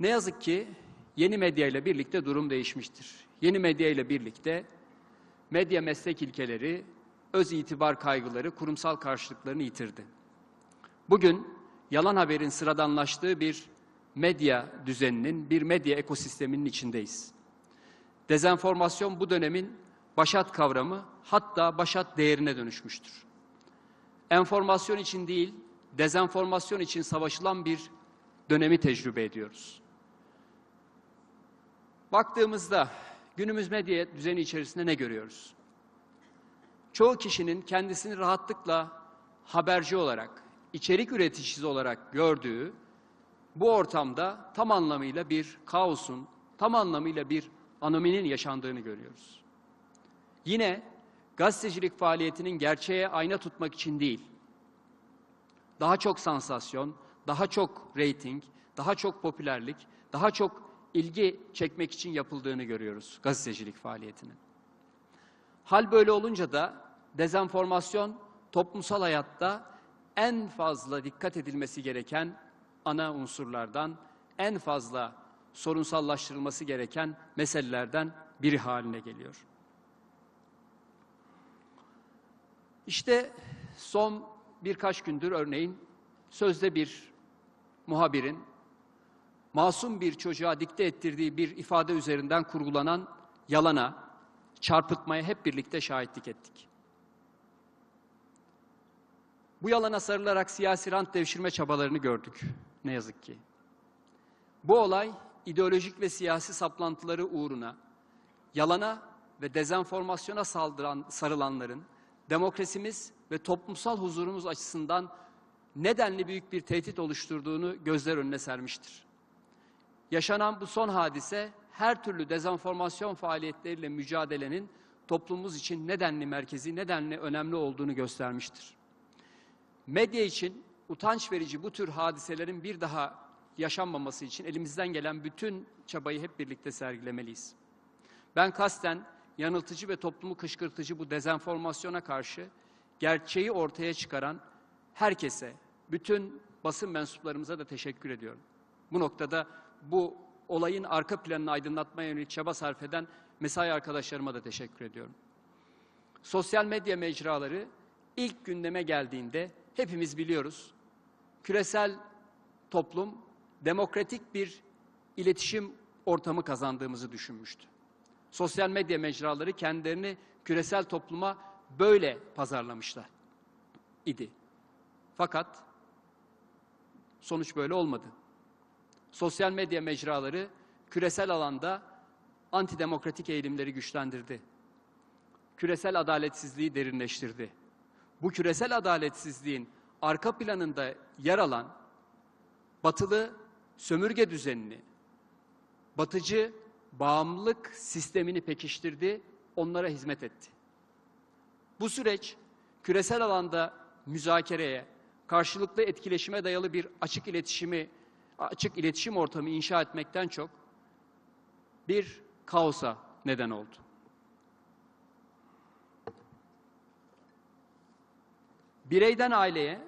Ne yazık ki yeni medya ile birlikte durum değişmiştir. Yeni medya ile birlikte medya meslek ilkeleri, öz itibar kaygıları, kurumsal karşılıklarını yitirdi. Bugün yalan haberin sıradanlaştığı bir medya düzeninin, bir medya ekosisteminin içindeyiz. Dezenformasyon bu dönemin başat kavramı, hatta başat değerine dönüşmüştür. Enformasyon için değil, dezenformasyon için savaşılan bir dönemi tecrübe ediyoruz. Baktığımızda günümüz medya düzeni içerisinde ne görüyoruz? Çoğu kişinin kendisini rahatlıkla haberci olarak, içerik üreticisi olarak gördüğü bu ortamda tam anlamıyla bir kaosun, tam anlamıyla bir anominin yaşandığını görüyoruz. Yine gazetecilik faaliyetinin gerçeğe ayna tutmak için değil, daha çok sansasyon, daha çok reyting, daha çok popülerlik, daha çok ilgi çekmek için yapıldığını görüyoruz gazetecilik faaliyetinin. Hal böyle olunca da dezenformasyon toplumsal hayatta en fazla dikkat edilmesi gereken ana unsurlardan, en fazla sorunsallaştırılması gereken meselelerden biri haline geliyor. İşte son birkaç gündür örneğin sözde bir muhabirin masum bir çocuğa dikte ettirdiği bir ifade üzerinden kurgulanan yalana, çarpıtmaya hep birlikte şahitlik ettik. Bu yalana sarılarak siyasi rant devşirme çabalarını gördük ne yazık ki. Bu olay ideolojik ve siyasi saplantıları uğruna yalana ve dezenformasyona saldıran sarılanların demokrasimiz ve toplumsal huzurumuz açısından nedenli büyük bir tehdit oluşturduğunu gözler önüne sermiştir. Yaşanan bu son hadise her türlü dezenformasyon faaliyetleriyle mücadelenin toplumumuz için nedenli merkezi, nedenli önemli olduğunu göstermiştir. Medya için utanç verici bu tür hadiselerin bir daha yaşanmaması için elimizden gelen bütün çabayı hep birlikte sergilemeliyiz. Ben kasten yanıltıcı ve toplumu kışkırtıcı bu dezenformasyona karşı gerçeği ortaya çıkaran herkese, bütün basın mensuplarımıza da teşekkür ediyorum. Bu noktada bu olayın arka planını aydınlatmaya yönelik çaba sarf eden mesai arkadaşlarıma da teşekkür ediyorum. Sosyal medya mecraları ilk gündeme geldiğinde hepimiz biliyoruz. Küresel toplum demokratik bir iletişim ortamı kazandığımızı düşünmüştü. Sosyal medya mecraları kendilerini küresel topluma böyle pazarlamışlar idi. Fakat sonuç böyle olmadı. Sosyal medya mecraları küresel alanda antidemokratik eğilimleri güçlendirdi. Küresel adaletsizliği derinleştirdi. Bu küresel adaletsizliğin arka planında yer alan batılı sömürge düzenini, batıcı bağımlılık sistemini pekiştirdi, onlara hizmet etti. Bu süreç küresel alanda müzakereye, karşılıklı etkileşime dayalı bir açık iletişimi, açık iletişim ortamı inşa etmekten çok bir kaosa neden oldu. Bireyden aileye,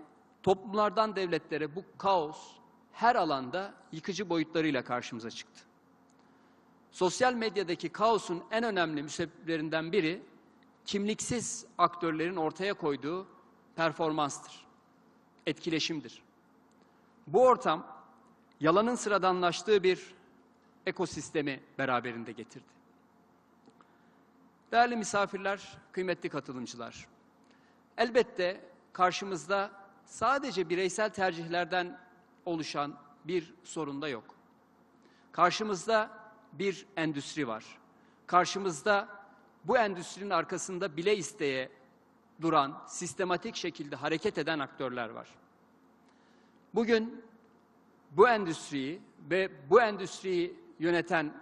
toplumlardan devletlere bu kaos her alanda yıkıcı boyutlarıyla karşımıza çıktı. Sosyal medyadaki kaosun en önemli müsebbiplerinden biri kimliksiz aktörlerin ortaya koyduğu performanstır, etkileşimdir. Bu ortam yalanın sıradanlaştığı bir ekosistemi beraberinde getirdi. Değerli misafirler, kıymetli katılımcılar, elbette karşımızda sadece bireysel tercihlerden oluşan bir sorun da yok. Karşımızda bir endüstri var. Karşımızda bu endüstrinin arkasında bile isteye duran, sistematik şekilde hareket eden aktörler var. Bugün bu endüstriyi ve bu endüstriyi yöneten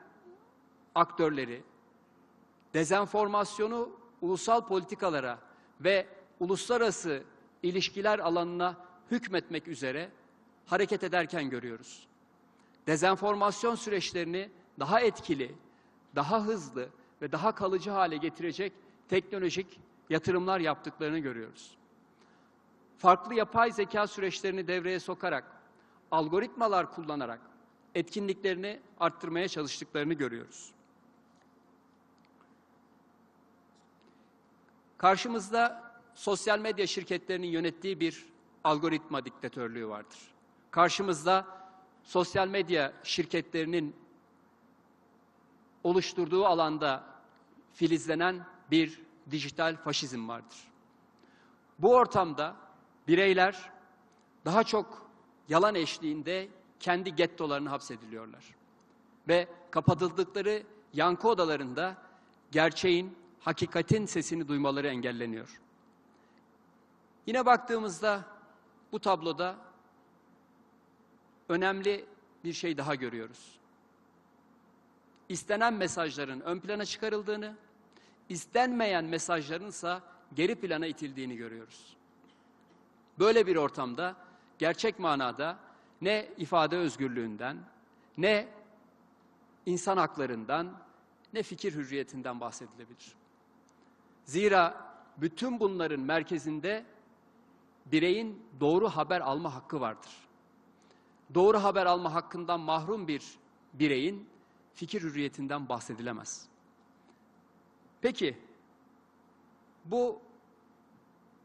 aktörleri dezenformasyonu ulusal politikalara ve uluslararası ilişkiler alanına hükmetmek üzere hareket ederken görüyoruz. Dezenformasyon süreçlerini daha etkili, daha hızlı ve daha kalıcı hale getirecek teknolojik yatırımlar yaptıklarını görüyoruz. Farklı yapay zeka süreçlerini devreye sokarak, algoritmalar kullanarak etkinliklerini arttırmaya çalıştıklarını görüyoruz. Karşımızda sosyal medya şirketlerinin yönettiği bir algoritma diktatörlüğü vardır. Karşımızda sosyal medya şirketlerinin oluşturduğu alanda filizlenen bir dijital faşizm vardır. Bu ortamda bireyler daha çok yalan eşliğinde kendi gettolarını hapsediliyorlar. Ve kapatıldıkları yankı odalarında gerçeğin, hakikatin sesini duymaları engelleniyor. Yine baktığımızda bu tabloda önemli bir şey daha görüyoruz. İstenen mesajların ön plana çıkarıldığını, istenmeyen mesajların ise geri plana itildiğini görüyoruz. Böyle bir ortamda gerçek manada ne ifade özgürlüğünden, ne insan haklarından, ne fikir hürriyetinden bahsedilebilir. Zira bütün bunların merkezinde bireyin doğru haber alma hakkı vardır. Doğru haber alma hakkından mahrum bir bireyin fikir hürriyetinden bahsedilemez. Peki, bu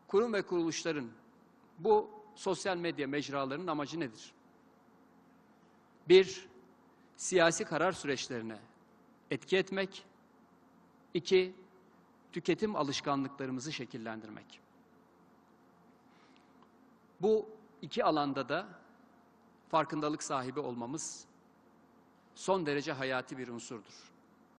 kurum ve kuruluşların, bu sosyal medya mecralarının amacı nedir? Bir, siyasi karar süreçlerine etki etmek. İki, tüketim alışkanlıklarımızı şekillendirmek. Bu iki alanda da farkındalık sahibi olmamız son derece hayati bir unsurdur.